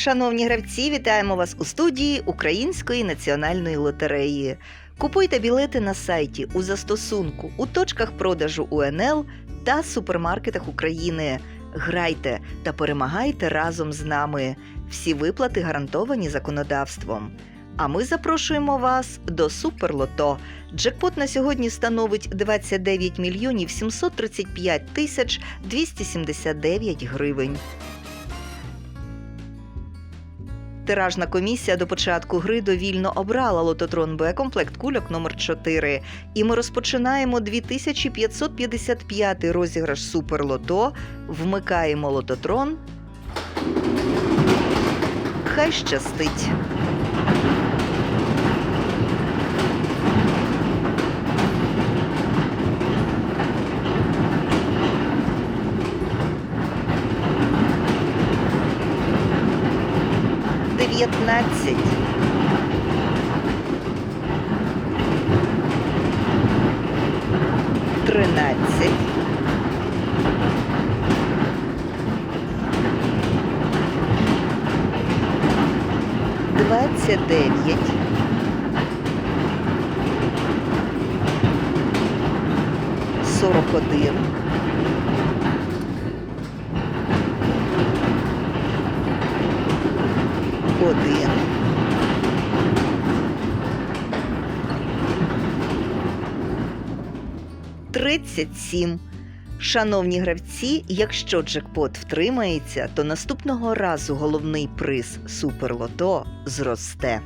Шановні гравці, вітаємо вас у студії Української національної лотереї. Купуйте білети на сайті у застосунку у точках продажу УНЛ та супермаркетах України. Грайте та перемагайте разом з нами. Всі виплати гарантовані законодавством. А ми запрошуємо вас до Суперлото. Джекпот на сьогодні становить 29 мільйонів 735 тисяч 279 гривень. Тиражна комісія до початку гри довільно обрала лототрон Б комплект кульок номер 4 І ми розпочинаємо 2555 розіграш Суперлото. Вмикаємо лототрон. Хай щастить. Дев'ятнадцять. Тринадцять. Двадцять дев'ять. Сорок один. Один. Тридцять сім. Шановні гравці, якщо джекпот втримається, то наступного разу головний приз Суперлото зросте.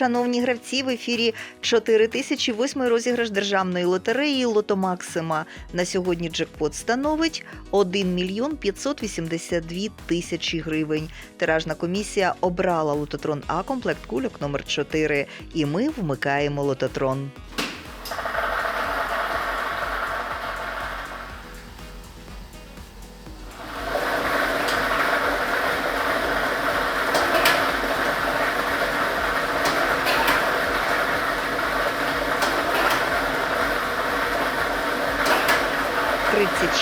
Шановні гравці, в ефірі 4008 розіграш державної лотереї Лото Максима. На сьогодні джекпот становить 1 мільйон 582 тисячі гривень. Тиражна комісія обрала лототрон А комплект кульок номер 4 і ми вмикаємо лототрон.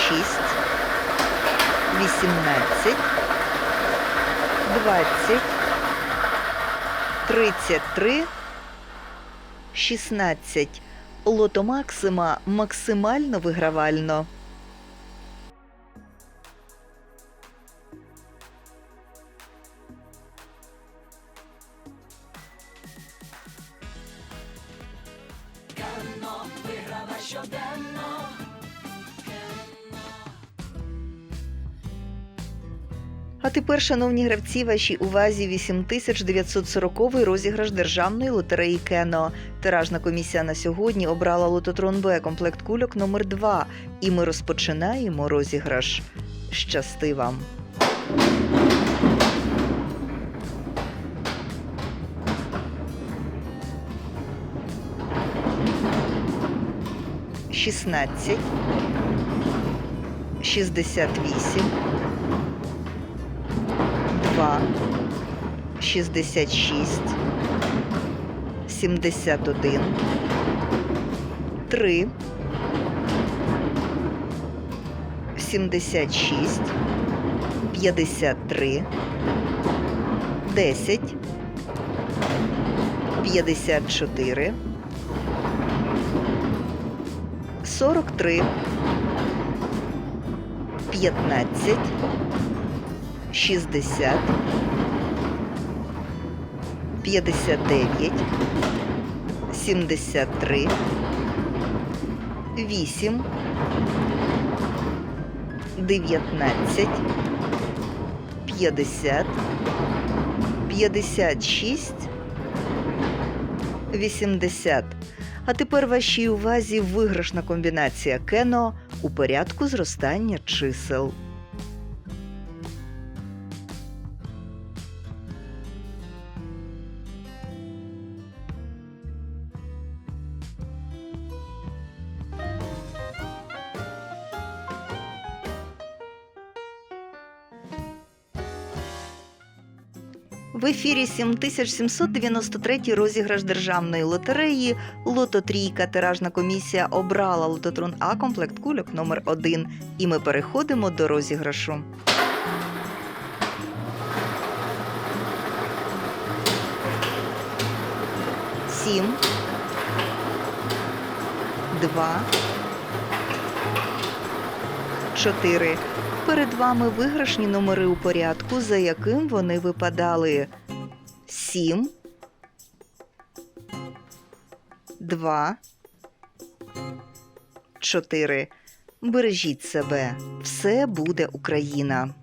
Шість, вісімнадцять, двадцять, тридцять три, шістнадцять. Лото Максима максимально вигравально. А тепер, шановні гравці, вашій увазі 8940 розіграш державної лотереї Кено. Тиражна комісія на сьогодні обрала лототрон Б комплект кульок номер 2 І ми розпочинаємо розіграш. Щасти вам! Шістнадцять, шістдесят вісім, Два, шістдесят шість. Сімдесят один. Три, сімдесят шість. 71, три, десять. 53, чотири. Сорок три. П'ятнадцять. 60, 59, 73, 8, 19, 50, 56, 80. А тепер вашій увазі виграшна комбінація кено у порядку зростання чисел. В ефірі 7793 розіграш державної лотереї Лото Трійка тиражна комісія обрала лототрон А комплект кульок номер 1 І ми переходимо до розіграшу. Сім. Два. Чотири. Перед вами виграшні номери у порядку, за яким вони випадали. Сім. Два. Чотири. Бережіть себе. Все буде Україна.